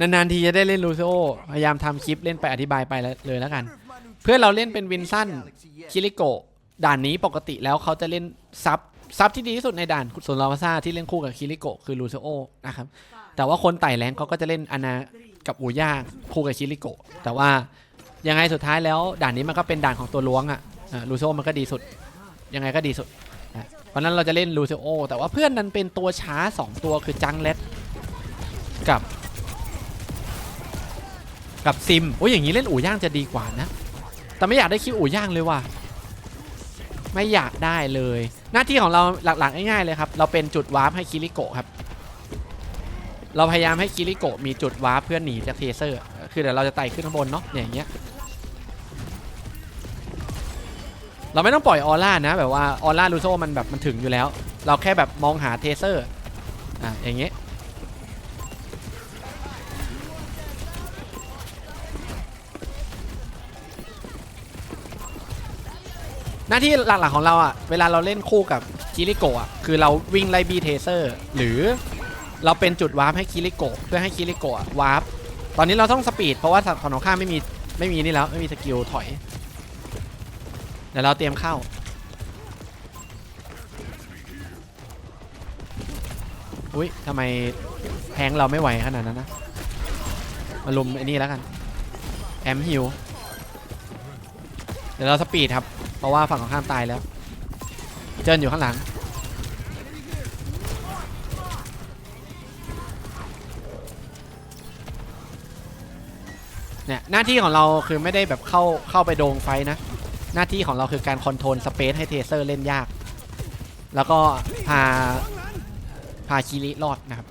นานๆทีจะได้เล่นลูซิโอพยายามทำคลิปเล่นไปอธิบายไปแล้วเลยแล้วกัน เพื่อนเราเล่นเป็นวินสันคิริโกด่านนี้ปกติแล้วเขาจะเล่นซับซับที่ดีที่สุดในด่านส่วนลาวาซาที่เล่นคู่กับคิริโกคือลูซิโอนะครับแต่ว่าคนไต่แรงเขาก็จะเล่นอานากับอูย่าคู่กับคิริโกแต่ว่ายังไงสุดท้ายแล้ว ด่านนี้มันก็เป็นด่านของตัวล้วงอะลูซิโอมันก็ดีสุด ยังไงก็ดีสุดเพราะฉะนั้นเราจะเล่นลูซิโอแต่ว่าเพื่อนนั้นเป็นตัวช้า 2 ตัวคือจังเลตกับ กับซิมโอ้ยอย่างนี้เล่นอู่ย่างจะดีกว่านะ แต่ไม่อยากได้คิวอู่ย่างเลยว่ะไม่อยากได้เลย หน้าที่ของเราหลักๆง่ายๆเลยครับ เราเป็นจุดวาร์ปให้คิริโกะครับ เราพยายามให้คิริโกะมีจุดวาร์ปเพื่อหนีจากเทเซอร์ คือเดี๋ยวเราจะไต่ขึ้นข้างบนเนาะอย่างเงี้ยเราไม่ต้องปล่อยออร่านะแบบว่าออร่าลูโซมันแบบมันถึงอยู่แล้ว เราแค่แบบมองหาเทเซอร์อะอย่างเงี้ย หน้าที่หลักๆของเราอะ เวลาเราเล่นคู่กับคิริโกะอะ คือเราวิ่งไล่บีเทเซอร์ หรือเราเป็นจุดวาร์ปให้คิริโกะเพื่อให้คิริโกะวาร์ป ตอนนี้เราต้องสปีดเพราะว่าฝั่งของข้ามไม่มีไม่มีนี่แล้วไม่มีสกิลถอย เดี๋ยวเราเตรียมเข้า อุ้ยทำไมแทงเราไม่ไหวขนาดนั้นนะ มาลุมไอ้นี่แล้วกัน แอมฮิว เดี๋ยวเราสปีดครับ เพราะว่าฝั่งของข้ามตายแล้ว เจินอยู่ข้างหลัง เนี่ยหน้าที่ของเราคือไม่ได้แบบเข้าเข้าไปโดงไฟนะ หน้าที่ของเราคือการคอนโทรลสเปซให้เทเซอร์เล่นยาก แล้วก็พาพาคิริรอดนะครับ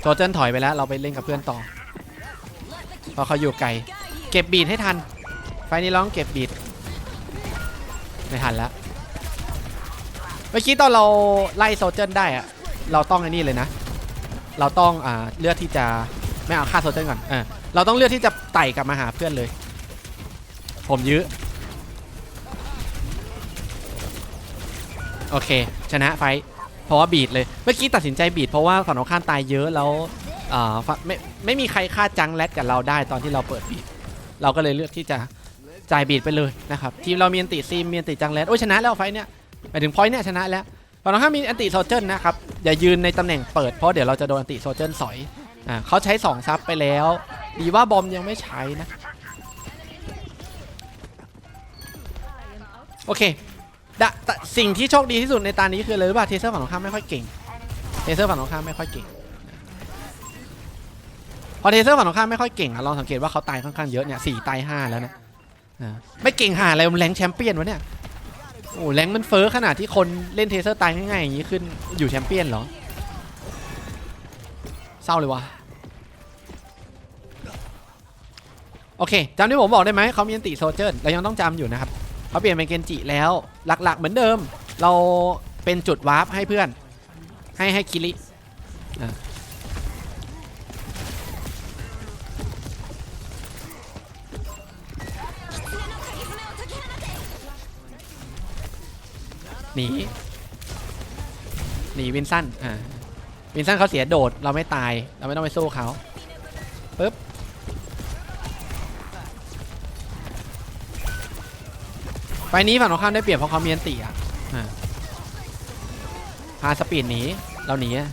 โจเจนถอยไปแล้วเราไปเล่นกับเพื่อนต่อเพราะเขาอยู่ไกล เก็บบีดให้ทัน ไฟนี้ร้องเก็บบีด ไม่ทันแล้ว เมื่อกี้ตอนเราไล่โซเจนได้อะเราต้องไอ้นี่เลยนะ เราต้องอ่าเลือกที่จะไม่เอาฆ่าโซเจนก่อนเออเราต้องเลือกที่จะไต่กลับมาหาเพื่อนเลย ผมยื้อโอเค ชนะไฟท์เพราะว่าบีดเลย เมื่อกี้ตัดสินใจบีดเพราะว่าฝั่งตรงข้ามตายเยอะแล้วไม่ไม่มีใครฆ่าจังแรดกับเราได้ตอนที่เราเปิดบีดเราก็เลยเลือกที่จะ จ่ายบีดไปเลยนะครับทีมเรามีอันติซีมมีอันติจังแรดโอ้ยชนะแล้วไฟเนี่ยหมายถึงพอยต์เนี่ยชนะแล้วฝั่งตรงข้ามมีอันติโซเจนนะครับอย่ายืนในตำแหน่งเปิดเพราะเดี๋ยวเราจะโดนอันติโซเจนสอยอ่าเขาใช้สองซับไปแล้ว ดีว่าบอมยังไม่ใช้นะโอเคดะสิ่งที่โชคดีที่สุดในตานี้คืออะไรรู้ป่ะเทเซอร์ฝั่งตรงข้ามไม่ค่อยเก่งเทเซอร์ฝั่งตรงข้ามไม่ค่อยเก่งพอเทเซอร์ฝั่งตรงข้ามไม่ค่อยเก่งอะลองสังเกตว่าเขาตายค่อนข้างเยอะเนี่ยสี่ตายห้าแล้วนะ ไม่เก่งหาอะไรมันแรงแชมเปี้ยนวะเนี่ยโอ้แรงมันเฟ้อขนาดที่คนเล่นเทเซอร์ตายง่ายๆอย่างนี้ขึ้นอยู่แชมเปี้ยนเหรอเศร้าเลยวะโอเคจำที่ผมบอกได้ไหมเขามีอันติโซเจอร์เรายังต้องจำอยู่นะครับเขาเปลี่ยนเป็นเกนจิแล้วหลักๆเหมือนเดิม เราเป็นจุดวาร์ปให้เพื่อน ให้ให้คิริ หนีหนีวินสันอ่าวินสันเขาเสียโดดเราไม่ตายเราไม่ต้องไปสู้เขาปึ๊บไฟนี้ฝั่งตรงข้ามได้เปรียบเพราะเขามีอันติอะพาสปีดหนีเราหนีอะ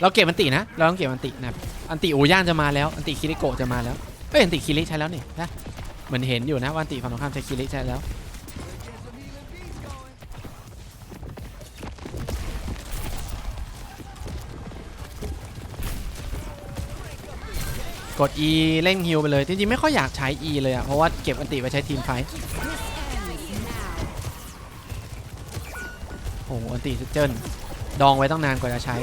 เราเก็บอันตินะ เราต้องเก็บอันตินะครับ อันติโอย่างจะมาแล้ว อันติคิริโกะจะมาแล้ว เอ้ย อันติคิริใช้แล้วนี่นะ เหมือนเห็นอยู่นะวันติฝั่งตรงข้ามใช้คิริใช้แล้ว กด E เร่งฮิวไปเลย จริงๆ ไม่ค่อยอยากใช้ E เลยอะเพราะว่าเก็บอันติไว้ใช้ทีมไฟท์โอ้โหอันติเจิ้นดองไว้ต้องนานกว่าจะใช้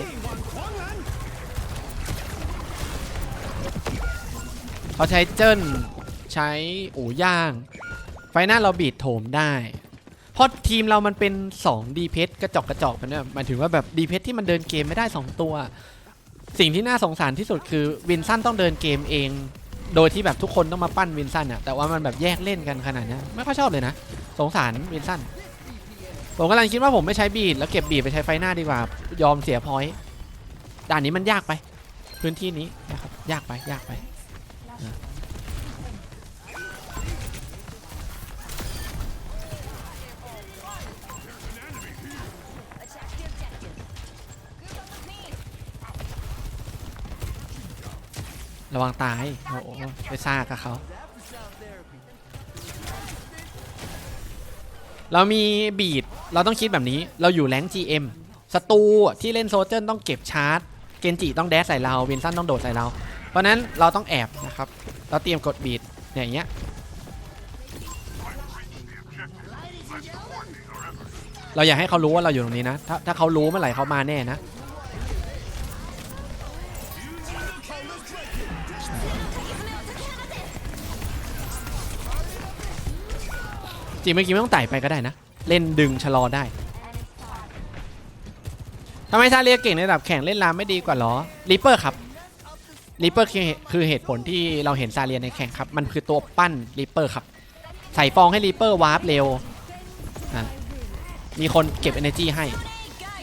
เขาใช้เจิ้นใช้อู่ย่าง ไฟหน้าเราบีดโถมได้เพราะทีมเรามันเป็น2 d p s กระจอกกระจอกกันเนี่ยหมายถึงว่าแบบ d p s ที่มันเดินเกมไม่ได้ 2 ตัว สิ่งที่น่าสงสารที่สุดคือวินสันต้องเดินเกมเอง โดยที่แบบทุกคนต้องมาปั้นวินสันอะแต่ว่ามันแบบแยกเล่นกันขนาดนี้ไม่ค่อยชอบเลยนะ สงสารวินสันผมกำลังคิดว่าผมไม่ใช้บีดแล้วเก็บบีดไปใช้ไฟหน้าดีกว่า ยอมเสียพอยต์ด่านนี้มันยากไป พื้นที่นี้นะครับยากไปยากไป ระวังตาย โอ้โหไปซ่ากับเขา เรามีบีด เราต้องคิดแบบนี้ เราอยู่แรง GM ศัตรูที่เล่นโซเจอร์ต้องเก็บชาร์จ เกนจิต้องแดสใส่เรา วินสันต้องโดดใส่เรา เพราะนั้นเราต้องแอบนะครับ เราเตรียมกดบีดอย่างเงี้ยเราอยากให้เขารู้ว่าเราอยู่ตรงนี้นะ ถ้าถ้าเขารู้เมื่อไหร่เขามาแน่นะ จริงเมื่อกี้ไม่ต้องไต่ไปก็ได้นะ เล่นดึงชะลอได้ทำไมซาเลียเก่งในระดับแข่งเล่นรามไม่ดีกว่าหรอริปเปอร์ครับ ริปเปอร์คือเหตุผลที่เราเห็นซาเลียนในแข่งครับ มันคือตัวปั้นริปเปอร์ครับ ใส่ฟองให้ริปเปอร์วาร์ปเร็ว มีคนเก็บ energy ให้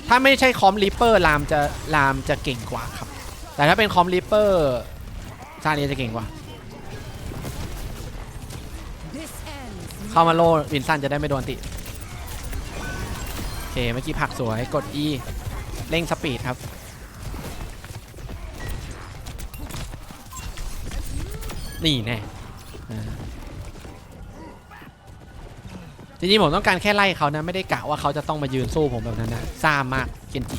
ถ้าไม่ใช่คอมริปเปอร์รามจะรามจะเก่งกว่าครับ แต่ถ้าเป็นคอมริปเปอร์ซาเลียนจะเก่งกว่า เข้ามาโลวินสันจะได้ไม่โดนติ โอเคเมื่อกี้ผักสวยกด E เร่งสปีดครับ นี่แน่จริงๆผมต้องการแค่ไล่เขานะไม่ได้กะว่าเขาจะต้องมายืนสู้ผมแบบนั้นนะซ่ามากเกนจิ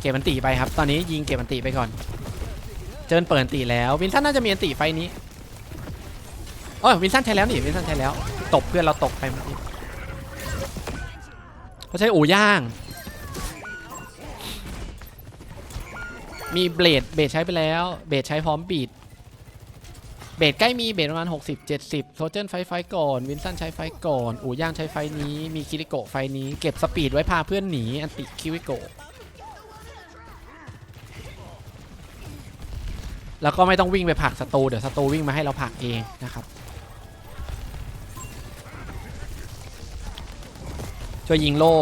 เก็บอันติไปครับ ตอนนี้ยิงเก็บอันติไปก่อน เจินเปิดอันติแล้ว วินสันน่าจะมีอันติไฟนี้โอ้ยวินสันใช้แล้วนี่วินสันใช้แล้ว ตบเพื่อนเราตกไปเมื่อกี้เขาใช้อูย่าง มีเบลดเบลดใช้ไปแล้ว เบลดใช้พร้อมบีดเบลดใกล้มีเบลดประมาณ 60 70โซเจนไฟไฟก่อน วินสันใช้ไฟก่อน อูย่างใช้ไฟนี้ มีคิริโกะไฟนี้ เก็บสปีดไว้พาเพื่อนหนี อันติคิริโกะแล้วก็ไม่ต้องวิ่งไปผักศัตรูเดี๋ยวศัตรูวิ่งมาให้เราผักเองนะครับ ช่วยยิงโล่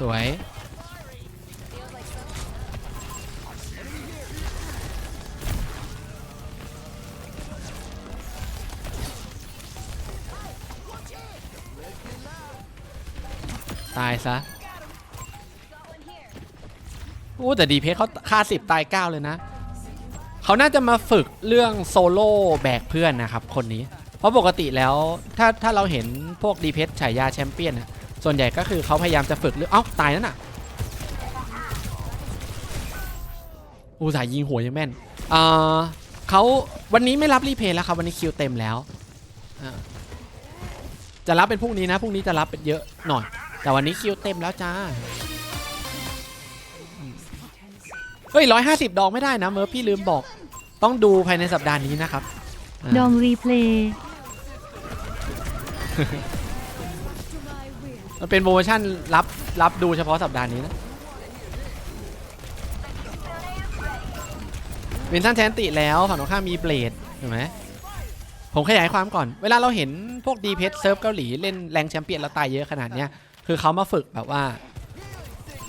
สวย ตายซะโอ้แต่ดีเพสเขาค่าสิบตายเก้าเลยนะ เขาน่าจะมาฝึกเรื่องโซโล่แบกเพื่อนนะครับ คนนี้ เพราะปกติแล้วถ้าถ้าเราเห็นพวกดีเพสฉายาแชมเปี้ยนน่ะ ส่วนใหญ่ก็คือเขาพยายามจะฝึกเรื่อเอ้าตายนั่นน่ะอูสายยิงหัวยังแม่นอ่าเขาวันนี้ไม่รับรีเพย์แล้วครับวันนี้คิวเต็มแล้ว จะรับเป็นพรุ่งนี้นะพรุ่งนี้จะรับเป็นเยอะหน่อย แต่วันนี้คิวเต็มแล้วจ้าเฮ้ยร้อยห้าสิบดองไม่ได้นะเมอร์พี่ลืมบอก ต้องดูภายในสัปดาห์นี้นะครับ ดองรีเพลย์ มันเป็นโปรโมชั่นรับรับดูเฉพาะสัปดาห์นี้นะวินทันแทนติแล้วฝั่งตรงข้ามมีเบลดเห็นไหมผมขยายความก่อน เวลาเราเห็นพวกดีเพสเซิร์ฟเกาหลีเล่นแรงแชมเปี้ยนแล้วตายเยอะขนาดเนี้ยคือเขามาฝึกแบบว่า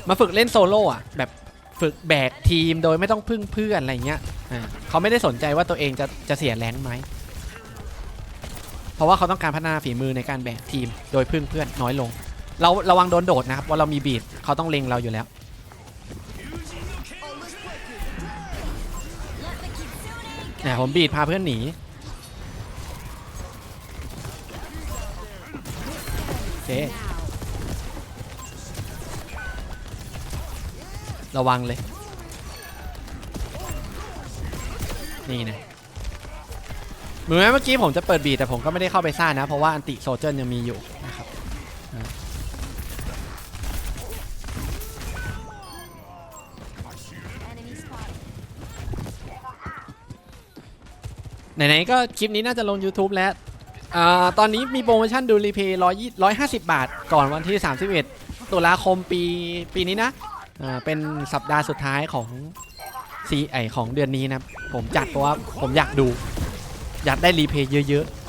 มาฝึกเล่นโซโล่อะแบบฝึกแบกทีมโดยไม่ต้องพึ่งเพื่อนอะไรเงี้ยอ่าเขาไม่ได้สนใจว่าตัวเองจะจะเสียแรงไหม เพราะว่าเขาต้องการพัฒนาฝีมือในการแบกทีมโดยพึ่งเพื่อนน้อยลง เราระวังโดนโดดนะครับว่าเรามีบีดเขาต้องเล็งเราอยู่แล้ว เนี่ยผมบีดพาเพื่อนหนีโอเคระวังเลย นี่นะเหมือนเมื่อกี้ผมจะเปิดบีดแต่ผมก็ไม่ได้เข้าไปซ่านะ เพราะว่าอันติโซเจอร์ยังมีอยู่ ไหนๆก็คลิปนี้น่าจะลง YouTube แล้วอตอนนี้มีโปรโมชั่นดูรีเพย์ร้อยร้อยห้าสิบบาท ก่อนวันที่ 31 ตุลาคมปีปีนี้นะเป็นสัปดาห์สุดท้ายของซีไอของเดือนนี้นะ ผมจัดเพราะว่าผมอยากดู อยากได้รีเพย์เยอะ ๆ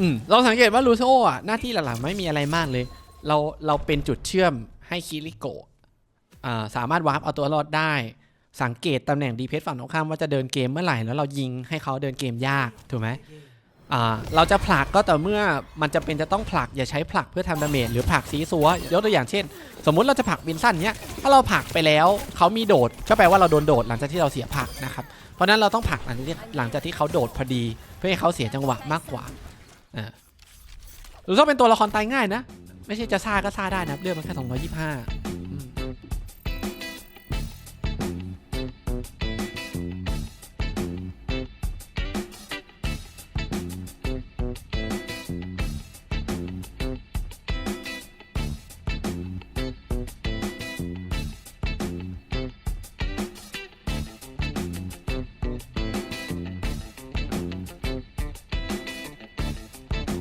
อืมเราสังเกตว่าลูโซอะหน้าที่หลักๆไม่มีอะไรมากเลย เราเราเป็นจุดเชื่อมให้คิริโกะอ่าสามารถวาร์ปเอาตัวรอดได้ สังเกตตำแหน่งดีเพสฝั่งตรงข้ามว่าจะเดินเกมเมื่อไหร่แล้วเรายิงให้เขาเดินเกมยากถูกไหมอ่าเราจะผลักก็แต่เมื่อมันจะเป็นจะต้องผลักอย่าใช้ผลักเพื่อทำดาเมจหรือผลักซีซัวยกตัวอย่างเช่น สมมุติเราจะผลักวินสั้นเนี้ยถ้าเราผลักไปแล้วเขามีโดดก็แปลว่าเราโดนโดดหลังจากที่เราเสียผลักนะครับเพราะฉะนั้นเราต้องผลักหลังจากที่หลังจากที่เขาโดดพอดี เพื่อให้เขาเสียจังหวะมากกว่า อ่าหรือต้องเป็นตัวละครตายง่ายนะ ไม่ใช่จะซ่าก็ซ่าได้นะเลือดมันแค่225